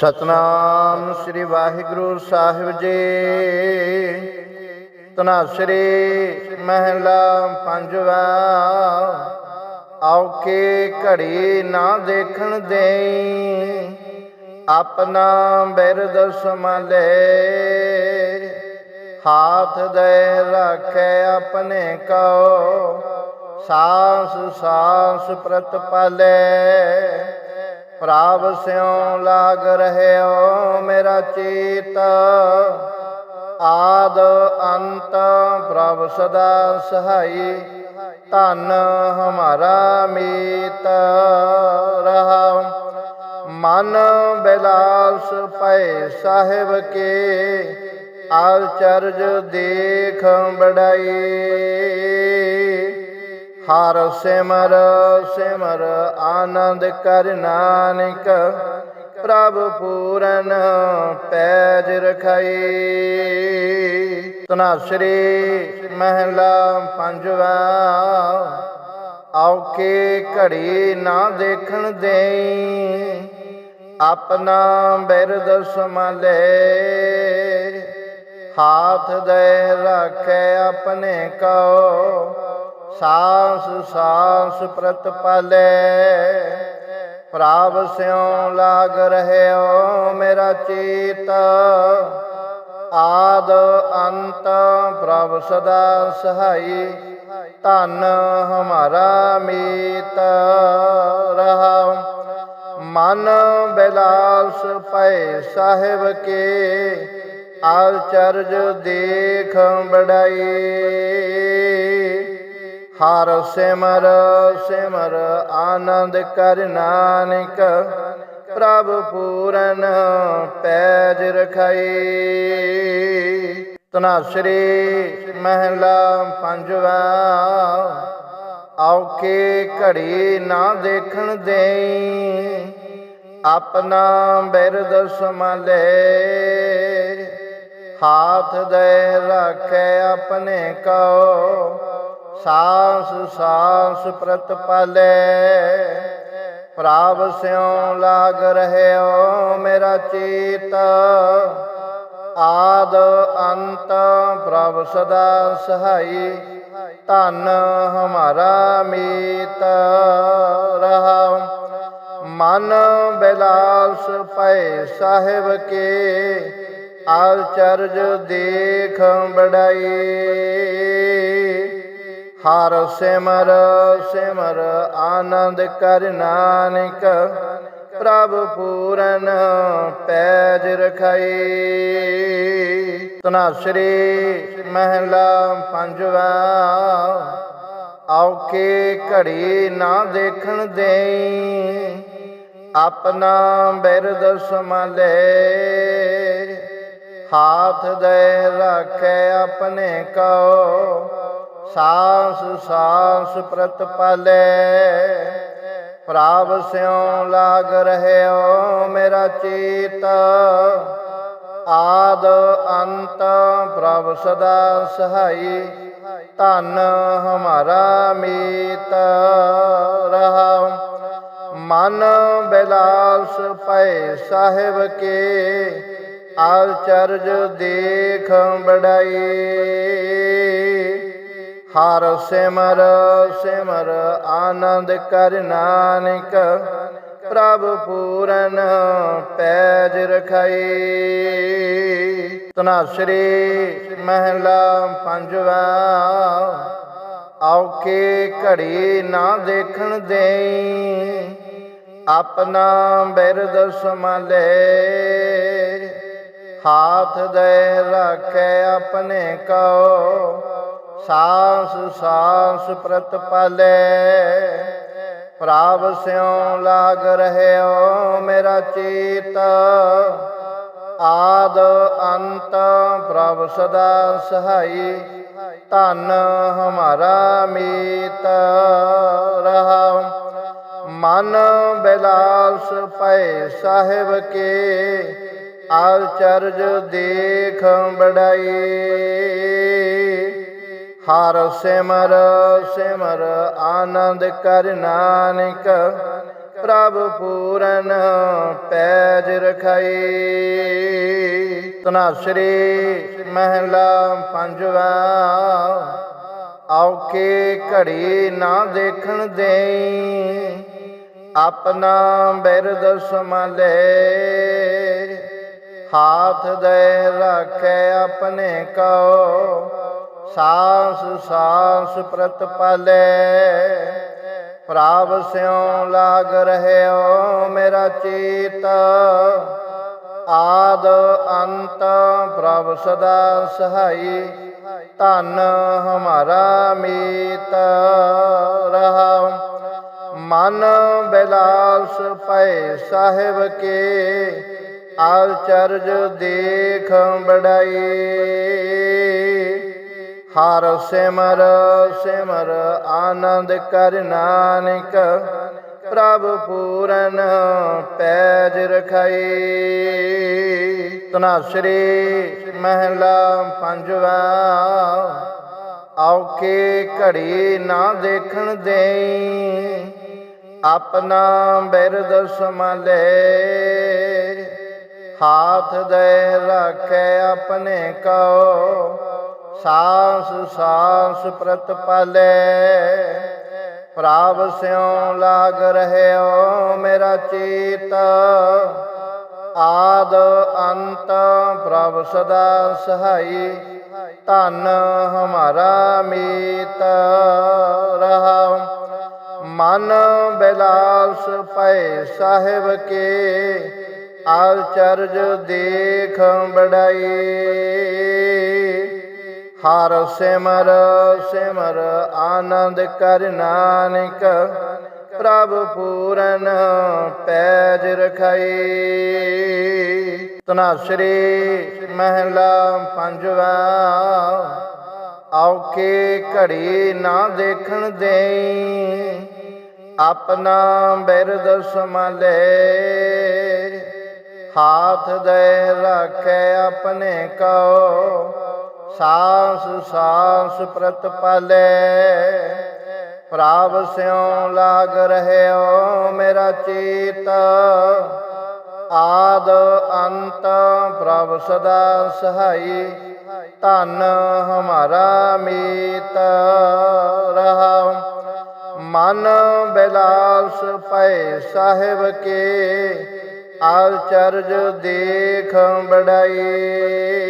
ਸਤਨਾਮ ਸ੍ਰੀ ਵਾਹਿਗੁਰੂ ਸਾਹਿਬ ਜੀ। ਤਨਾਸਰੀ ਮਹਿਲਾ ਪੰਜਵਾ ਔਕੇ ਘੜੀ ਨਾ ਦੇਖਣ ਦੇਈ, ਆਪਣਾ ਬਿਰਦ ਸੰਭਾਲੇ। ਹਾਥ ਦੇ ਰੱਖੇ ਆਪਣੇ ਕੋ ਸਾਸ ਸਾਸ ਪ੍ਰਤਪਾਲੇ। ਪ੍ਰਭ ਸਿਉ ਲਾਗ ਰਹਿਓ ਮੇਰਾ ਚੀਤ। ਆਦ ਅੰਤ ਪ੍ਰਭ ਸਦਾ ਸਹਾਈ, ਧਨ ਹਮਾਰਾ ਮੀਤ। ਰਹਾ ਮਨ ਬਿਲਾਸ ਪੈ ਸਾਹਿਬ ਕੇ ਆਲ ਦੇਖ ਬੜਾਈ ਹਰ ਸਿਮਰ ਸਿਮਰ ਆਨੰਦ ਕਰ ਨਾਨਕ, ਪ੍ਰਭ ਪੂਰਨ ਪੈਜ ਰਖਾਈ। ਤਨਾਸਰੀ ਮਹਿਲਾ ਪੰਜਵਾ ਔਕੇ ਘੜੀ ਨਾ ਦੇਖਣ ਦੇਈ, ਆਪਣਾ ਬਿਰਦ ਸੰਭਾਲੇ। ਹਾਥ ਦੇ ਰੱਖੇ ਆਪਣੇ ਕੋ ਸਾਸ ਸਾਸ ਪ੍ਰਤਪਾਲੇ ਪ੍ਰਭ ਸਿਉ ਲਾਗ ਰਹਿਓ ਮੇਰਾ ਚੀਤ। ਆਦ ਅੰਤ ਪ੍ਰਭ ਸਦਾ ਸਹਾਈ। ਧਨ ਹਮਾਰਾ ਮੀਤ। ਰਹਾ ਮਨ ਬਿਲਾਸ ਪੈ ਸਾਹਿਬ ਕੇ। ਆਚਰਜ ਦੇਖ ਬੜਾਈ ਹਰ ਸਿਮਰ ਸਿਮਰ ਆਨੰਦ ਕਰ ਨਾਨਕ, ਪ੍ਰਭ ਪੂਰਨ ਪੈਜ ਰਖਾਈ। ਤਨਾਸਰੀ ਮਹਿਲਾ ਪੰਜਵਾ ਔਕੇ ਘੜੀ ਨਾ ਦੇਖਣ ਦੇਈ, ਆਪਣਾ ਬਿਰਦ ਸੰਭਾਲੇ। ਹਾਥ ਦੇ ਰੱਖੇ ਆਪਣੇ ਕੋ ਸਾਸ ਸਾਸ ਪ੍ਰਤਪਾਲੇ ਪ੍ਰਭ ਸਿਉ ਲਾਗ ਰਹਿਓ ਮੇਰਾ ਚੀਤ। ਆਦ ਅੰਤ ਪ੍ਰਭ ਸਦਾ ਸਹਾਈ। ਧਨ ਹਮਾਰਾ ਮੀਤ। ਰਹਾ ਮਨ ਬਿਲਾਸ ਪੈ ਸਾਹਿਬ ਕੇ। ਆਲ ਦੇਖ ਬੜਾਈ ਹਰ ਸਿਮਰ ਸਿਮਰ ਆਨੰਦ ਕਰ ਨਾਨਕ, ਪ੍ਰਭ ਪੂਰਨ ਪੈਜ ਰਖਾਈ। ਤਨਾਸਰੀ ਮਹਿਲਾ ਪੰਜਵਾ ਔਕੇ ਘੜੀ ਨਾ ਦੇਖਣ ਦੇਈ, ਆਪਣਾ ਬਿਰਦ ਸੰਭਾਲੇ। ਹਾਥ ਦੇ ਰੱਖੇ ਆਪਣੇ ਕੋ ਸਾਸ ਸਾਸ ਪ੍ਰਤਪਾਲੇ ਪ੍ਰਭ ਸਿਉ ਲਾਗ ਰਹਿਓ ਮੇਰਾ ਚੀਤ। ਆਦ ਅੰਤ ਪ੍ਰਭ ਸਦਾ ਸਹਾਈ। ਧਨ ਹਮਾਰਾ ਮੀਤ। ਰਹਾ ਮਨ ਬਿਲਾਸ ਪਏ ਸਾਹਿਬ ਕੇ। ਆਲ ਦੇਖ ਬੜਾਈ ਹਰ ਸਿਮਰ ਸਿਮਰ ਆਨੰਦ ਕਰ ਨਾਨਕ, ਪ੍ਰਭ ਪੂਰਨ ਪੈਜ ਰਖਾਈ। ਤਨਾਸਰੀ ਮਹਿਲਾ ਪੰਜਵਾ ਔਕੇ ਘੜੀ ਨਾ ਦੇਖਣ ਦੇਈ, ਆਪਣਾ ਬਿਰਦ ਸੰਭਾਲੇ। ਹਾਥ ਦੇ ਰੱਖੇ ਆਪਣੇ ਕੋ ਸਾਸ ਸਾਸ ਪ੍ਰਤਪਾਲੇ ਪ੍ਰਭ ਸਿਉ ਲਾਗ ਰਹਿਓ ਮੇਰਾ ਚੀਤ। ਆਦ ਅੰਤ ਪ੍ਰਭ ਸਦਾ ਸਹਾਈ। ਧਨ ਹਮਾਰਾ ਮੀਤ। ਰਹਾ ਮਨ ਬਿਲਾਸ ਪੈ ਸਾਹਿਬ ਕੇ। ਆਚਰਜ ਦੇਖ ਬੜਾਈ ਹਰ ਸਿਮਰ ਸਿਮਰ ਆਨੰਦ ਕਰ ਨਾਨਕ, ਪ੍ਰਭ ਪੂਰਨ ਪੈਜ ਰਖਾਈ। ਤਨਾਸਰੀ ਮਹਿਲਾ ਪੰਜਵਾ ਔਕੇ ਘੜੀ ਨਾ ਦੇਖਣ ਦੇਈ, ਆਪਣਾ ਬਿਰਦ ਸੰਭਾਲੇ। ਹਾਥ ਦੇ ਰੱਖੇ ਆਪਣੇ ਕੋ ਸਾਸ ਸਾਸ ਪ੍ਰਤਪਾਲੇ ਪ੍ਰਭ ਸਿਉ ਲਾਗ ਰਹਿਓ ਮੇਰਾ ਚੀਤ। ਆਦ ਅੰਤ ਪ੍ਰਭ ਸਦਾ ਸਹਾਈ। ਧਨ ਹਮਾਰਾ ਮੀਤ। ਰਹਾ ਮਨ ਬਿਲਾਸ ਪੈ ਸਾਹਿਬ ਕੇ। ਆਲ ਚਰਜ ਦੇਖ ਬੜਾਈ ਹਰ ਸਿਮਰ ਸਿਮਰ ਆਨੰਦ ਕਰ ਨਾਨਕ, ਪ੍ਰਭ ਪੂਰਨ ਪੈਜ ਰਖਾਈ। ਤਨਾਸਰੀ ਮਹਿਲਾ ਪੰਜਵਾ ਔਕੇ ਘੜੀ ਨਾ ਦੇਖਣ ਦੇਈ, ਆਪਣਾ ਬਿਰਦ ਸੰਭਾਲੇ। ਹਾਥ ਦੇ ਰੱਖੇ ਆਪਣੇ ਕੋ ਸਾਸ ਸਾਸ ਪ੍ਰਤਪਾਲੇ ਪ੍ਰਭ ਸਿਉ ਲਾਗ ਰਹਿਓ ਮੇਰਾ ਚੀਤ। ਆਦ ਅੰਤ ਪ੍ਰਭ ਸਦਾ ਸਹਾਈ। ਧਨ ਹਮਾਰਾ ਮੀਤ। ਰਹਾ ਮਨ ਬਿਲਾਸ ਪੈ ਸਾਹਿਬ ਕੇ। ਆਲ ਚਰਜ ਦੇਖ ਬੜਾਈ ਹਰ ਸਿਮਰ ਸਿਮਰ ਆਨੰਦ ਕਰ ਨਾਨਕ, ਪ੍ਰਭ ਪੂਰਨ ਪੈਜ ਰਖਾਈ। ਤਨਾਸਰੀ ਮਹਿਲਾ ਪੰਜਵਾ ਔਕੇ ਘੜੀ ਨਾ ਦੇਖਣ ਦੇਈ, ਆਪਣਾ ਬਿਰਦ ਸੰਭਾਲੇ। ਹਾਥ ਦੇ ਰੱਖੇ ਆਪਣੇ ਕੋ ਸਾਸ ਸਾਸ ਪ੍ਰਤਪਾਲੇ ਪ੍ਰਭ ਸਿਉ ਲਾਗ ਰਹਿਓ ਮੇਰਾ ਚੀਤ। ਆਦ ਅੰਤ ਪ੍ਰਭ ਸਦਾ ਸਹਾਈ। ਧਨ ਹਮਾਰਾ ਮੀਤ। ਰਹਾ ਮਨ ਬਿਲਾਸ ਪੈ ਸਾਹਿਬ ਕੇ। ਆਚਰਜ ਚਰਜ ਦੇਖ ਬੜਾਈ